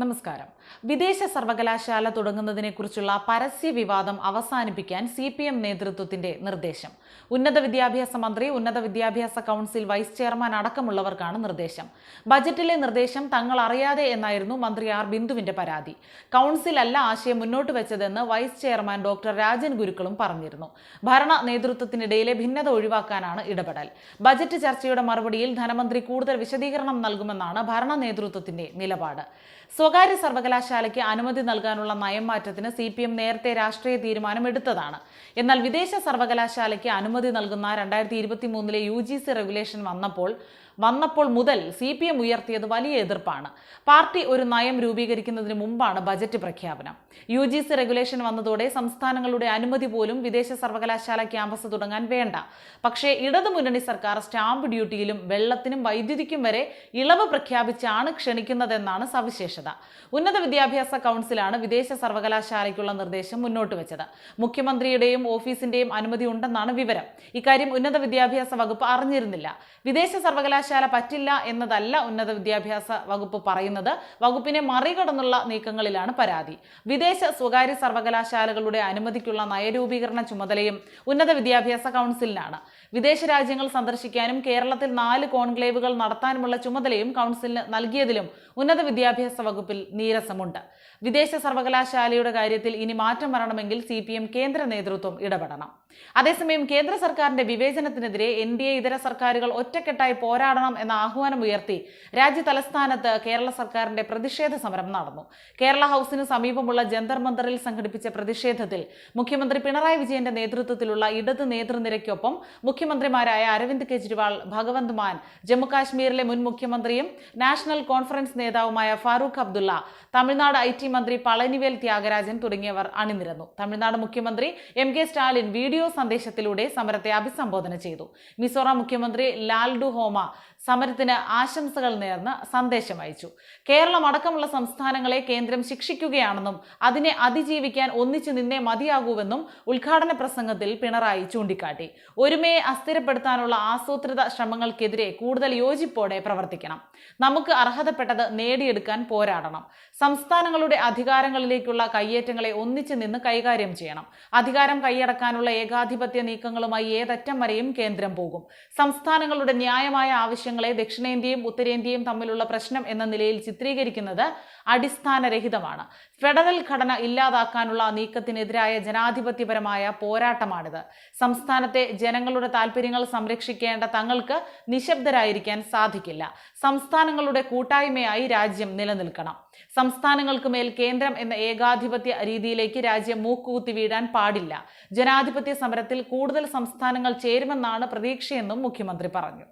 നമസ്കാരം. വിദേശ സർവകലാശാല തുടങ്ങുന്നതിനെക്കുറിച്ചുള്ള പരസ്യ വിവാദം അവസാനിപ്പിക്കാൻ സി പി എം നേതൃത്വത്തിന്റെ നിർദ്ദേശം. ഉന്നത വിദ്യാഭ്യാസ മന്ത്രി ഉന്നത വിദ്യാഭ്യാസ കൗൺസിൽ വൈസ് ചെയർമാൻ അടക്കമുള്ളവർക്കാണ് നിർദ്ദേശം. ബജറ്റിലെ നിർദ്ദേശം തങ്ങൾ അറിയാതെ എന്നായിരുന്നു മന്ത്രി ആർ. ബിന്ദുവിന്റെ പരാതി. കൗൺസിൽ അല്ല ആശയം മുന്നോട്ട് വെച്ചതെന്ന് വൈസ് ചെയർമാൻ ഡോക്ടർ രാജൻ ഗുരുക്കളും പറഞ്ഞിരുന്നു. ഭരണ നേതൃത്വത്തിനിടയിലെ ഭിന്നത ഒഴിവാക്കാനാണ് ഇടപെടൽ. ബജറ്റ് ചർച്ചയുടെ മറുപടിയിൽ ധനമന്ത്രി കൂടുതൽ വിശദീകരണം നൽകുമെന്നാണ് ഭരണ നേതൃത്വത്തിന്റെ നിലപാട്. സ്വകാര്യ സർവകലാശാലയ്ക്ക് അനുമതി നൽകാനുള്ള നയം മാറ്റത്തിന് സി പി എം നേരത്തെ രാഷ്ട്രീയ തീരുമാനം എടുത്തതാണ് എന്നാൽ വിദേശ സർവകലാശാലയ്ക്ക് അനുമതി നൽകുന്ന രണ്ടായിരത്തി ഇരുപത്തി മൂന്നിലെ യു ജി സി റെഗുലേഷൻ വന്നപ്പോൾ വന്നപ്പോൾ മുതൽ സി പി എം ഉയർത്തിയത് വലിയ എതിർപ്പാണ്. പാർട്ടി ഒരു നയം രൂപീകരിക്കുന്നതിന് മുമ്പാണ് ബജറ്റ് പ്രഖ്യാപനം. യു ജി സി റെഗുലേഷൻ വന്നതോടെ സംസ്ഥാനങ്ങളുടെ അനുമതി പോലും വിദേശ സർവകലാശാല ക്യാമ്പസ് തുടങ്ങാൻ വേണ്ട. പക്ഷേ ഇടതുമുന്നണി സർക്കാർ സ്റ്റാമ്പ് ഡ്യൂട്ടിയിലും വെള്ളത്തിനും വൈദ്യുതിക്കും വരെ ഇളവ് പ്രഖ്യാപിച്ചാണ് ക്ഷണിക്കുന്നതെന്നാണ് സവിശേഷത. ഉന്നത വിദ്യാഭ്യാസ കൗൺസിലാണ് വിദേശ സർവകലാശാലയ്ക്കുള്ള നിർദ്ദേശം മുന്നോട്ട് വെച്ചത്. മുഖ്യമന്ത്രിയുടെയും ഓഫീസിന്റെയും അനുമതി ഉണ്ടെന്നാണ് വിവരം. ഇക്കാര്യം ഉന്നത വിദ്യാഭ്യാസ വകുപ്പ് അറിഞ്ഞിരുന്നില്ല. വിദേശ സർവകലാശാല പറ്റില്ല എന്നതല്ല ഉന്നത വിദ്യാഭ്യാസ വകുപ്പ് പറയുന്നത്. വകുപ്പിനെ മറികടന്നുള്ള നീക്കങ്ങളിലാണ് പരാതി. വിദേശ സ്വകാര്യ സർവകലാശാലകളുടെ അനുമതിക്കുള്ള നയരൂപീകരണ ചുമതലയും ഉന്നത വിദ്യാഭ്യാസ കൗൺസിലിനാണ്. വിദേശ രാജ്യങ്ങൾ സന്ദർശിക്കാനും കേരളത്തിൽ നാല് കോൺക്ലേവുകൾ നടത്താനുമുള്ള ചുമതലയും കൗൺസിലിന് നൽകിയതിലും ഉന്നത വിദ്യാഭ്യാസ വകുപ്പിൽ നീരസമുണ്ട്. വിദേശ സർവകലാശാലയുടെ കാര്യത്തിൽ ഇനി മാറ്റം വരണമെങ്കിൽ സി പി എം കേന്ദ്ര നേതൃത്വം ഇടപെടണം. അതേസമയം കേന്ദ്ര സർക്കാരിന്റെ വിവേചനത്തിനെതിരെ എൻ ഡി എ ഇതര സർക്കാരുകൾ ഒറ്റക്കെട്ടായി പോരാടണം എന്ന ആഹ്വാനം ഉയർത്തി രാജ്യ തലസ്ഥാനത്ത് കേരള സർക്കാരിന്റെ പ്രതിഷേധ സമരം നടന്നു. കേരള ഹൌസിന് സമീപമുള്ള ജന്തർ മന്ദറിൽ സംഘടിപ്പിച്ച പ്രതിഷേധത്തിൽ മുഖ്യമന്ത്രി പിണറായി വിജയന്റെ നേതൃത്വത്തിലുള്ള ഇടത് നേതൃനിരയ്ക്കൊപ്പം മുഖ്യമന്ത്രിമാരായ അരവിന്ദ് കെജ്രിവാൾ ഭഗവന്ത് മാൻ ജമ്മുകാശ്മീരിലെ മുൻ മുഖ്യമന്ത്രിയും നാഷണൽ കോൺഫറൻസ് നേതാവുമായ ഫാറൂഖ് അബ്ദുള്ള തമിഴ്നാട് ഐ ടി മന്ത്രി പളനിവേൽ ത്യാഗരാജൻ തുടങ്ങിയവർ അണിനിരന്നു. തമിഴ്നാട് മുഖ്യമന്ത്രി എം കെ സ്റ്റാലിൻ വീഡിയോ സന്ദേശത്തിലൂടെ സമരത്തെ അഭിസംബോധന ചെയ്തു. മിസോറാം മുഖ്യമന്ത്രി ലാൽഡു ഹോമ സമരത്തിന് ആശംസകൾ നേർന്ന് സന്ദേശം അയച്ചു. കേരളം അടക്കമുള്ള സംസ്ഥാനങ്ങളെ കേന്ദ്രം ശിക്ഷിക്കുകയാണെന്നും അതിനെ അതിജീവിക്കാൻ ഒന്നിച്ചു നിന്നേ മതിയാകൂവെന്നും ഉദ്ഘാടന പ്രസംഗത്തിൽ പിണറായി ചൂണ്ടിക്കാട്ടി. ഒരുമയെ അസ്ഥിരപ്പെടുത്താനുള്ള ആസൂത്രിത ശ്രമങ്ങൾക്കെതിരെ കൂടുതൽ യോജിപ്പോടെ പ്രവർത്തിക്കണം. നമുക്ക് അർഹതപ്പെട്ടത് നേടിയെടുക്കാൻ പോരാടണം സംസ്ഥാനങ്ങളുടെ അധികാരങ്ങളിലേക്കുള്ള കയ്യേറ്റങ്ങളെ ഒന്നിച്ചു നിന്ന് കൈകാര്യം ചെയ്യണം. അധികാരം കൈയടക്കാനുള്ള ഏകാധിപത്യ നീക്കങ്ങളുമായി ഏതറ്റം വരെയും കേന്ദ്രം പോകും. സംസ്ഥാനങ്ങളുടെ ന്യായമായ ആവശ്യങ്ങളെ ദക്ഷിണേന്ത്യയും ഉത്തരേന്ത്യയും തമ്മിലുള്ള പ്രശ്നം എന്ന നിലയിൽ ചിത്രീകരിക്കുന്നത് അടിസ്ഥാനരഹിതമാണ്. ഫെഡറൽ ഘടന ഇല്ലാതാക്കാനുള്ള നീക്കത്തിനെതിരായ ജനാധിപത്യപരമായ പോരാട്ടമാണിത്. സംസ്ഥാനത്തെ ജനങ്ങളുടെ താല്പര്യങ്ങൾ സംരക്ഷിക്കേണ്ട തങ്ങൾക്ക് നിശബ്ദരായിരിക്കാൻ സാധിക്കില്ല. സംസ്ഥാനങ്ങളുടെ കൂട്ടായ്മയായി രാജ്യം നിലനിൽക്കണം. സംസ്ഥാനങ്ങൾക്ക് മേൽ കേന്ദ്രം എന്ന ഏകാധിപത്യ രീതിയിലേക്ക് രാജ്യം മൂക്കുകുത്തി വീഴാൻ പാടില്ല. ജനാധിപത്യ സമരത്തിൽ കൂടുതൽ സംസ്ഥാനങ്ങൾ ചേരുമെന്നാണ് പ്രതീക്ഷയെന്നും മുഖ്യമന്ത്രി പറഞ്ഞു.